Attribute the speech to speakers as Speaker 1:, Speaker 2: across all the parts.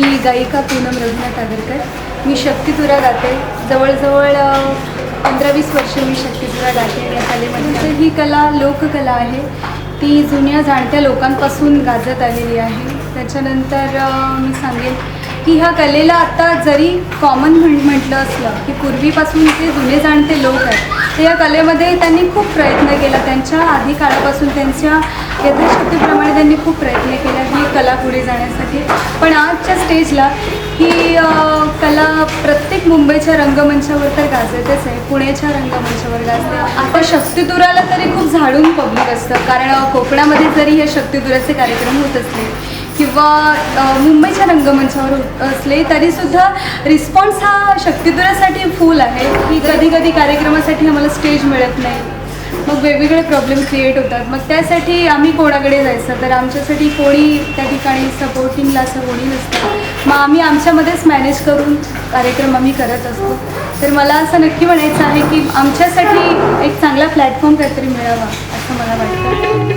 Speaker 1: मी गायिका पूनम रघुनाथ आगरकर. मी शक्तितुरा गाते. जवळजवळ पंधरा वीस वर्ष मी शक्तितुरा गाते या कलेमध्ये. तर ही कला लोककला आहे. ती जुन्या जाणत्या लोकांपासून गाजत आलेली आहे. त्याच्यानंतर मी सांगेन की ह्या कलेला आता जरी कॉमन म्हण म्हटलं असलं की पूर्वीपासून जे जुने जाणते लोक आहेत तर या कलेमध्ये त्यांनी खूप प्रयत्न केला. त्यांच्या आधी काळापासून त्यांच्या यथाशक्तीप्रमाणे त्यांनी खूप प्रयत्न केला. ही कला पुढे जाण्यासाठी. पण आजच्या स्टेजला ही कला प्रत्येक मुंबईच्या रंगमंचावर तर गाजतच आहे. पुण्याच्या रंगमंचावर गाजते. आता शक्तिदुराला तरी खूप झाडून पब्लिक असतं. कारण कोकणामध्ये जरी हे शक्तिदुराचे कार्यक्रम होत असले किंवा मुंबईच्या रंगमंचावर होत असले तरीसुद्धा रिस्पॉन्स हा शक्तिदुरासाठी फुल आहे. की कधी कधी कार्यक्रमासाठी आम्हाला स्टेज मिळत नाही. मग वेगवेगळे प्रॉब्लेम क्रिएट होतात. मग त्यासाठी आम्ही कोणाकडे जायचं? तर आमच्यासाठी कोणी त्या ठिकाणी सपोर्टिंगला असं कोणी नसतं. मग आम्ही आमच्यामध्येच मॅनेज करून कार्यक्रम आम्ही करत असतो. तर मला असं नक्की म्हणायचं आहे की आमच्यासाठी एक चांगला प्लॅटफॉर्म काहीतरी मिळावा असं मला वाटतं.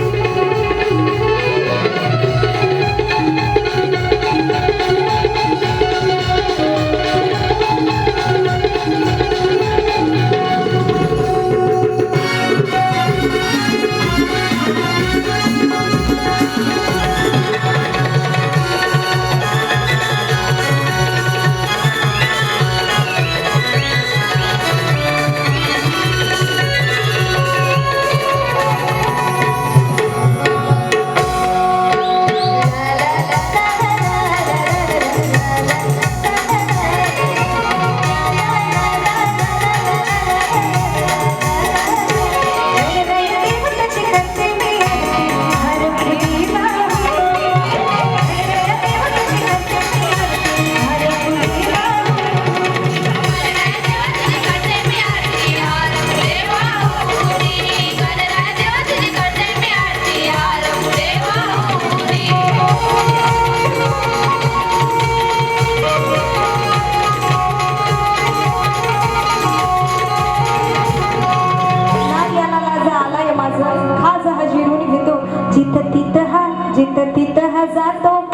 Speaker 2: जित तित हज़ार जातो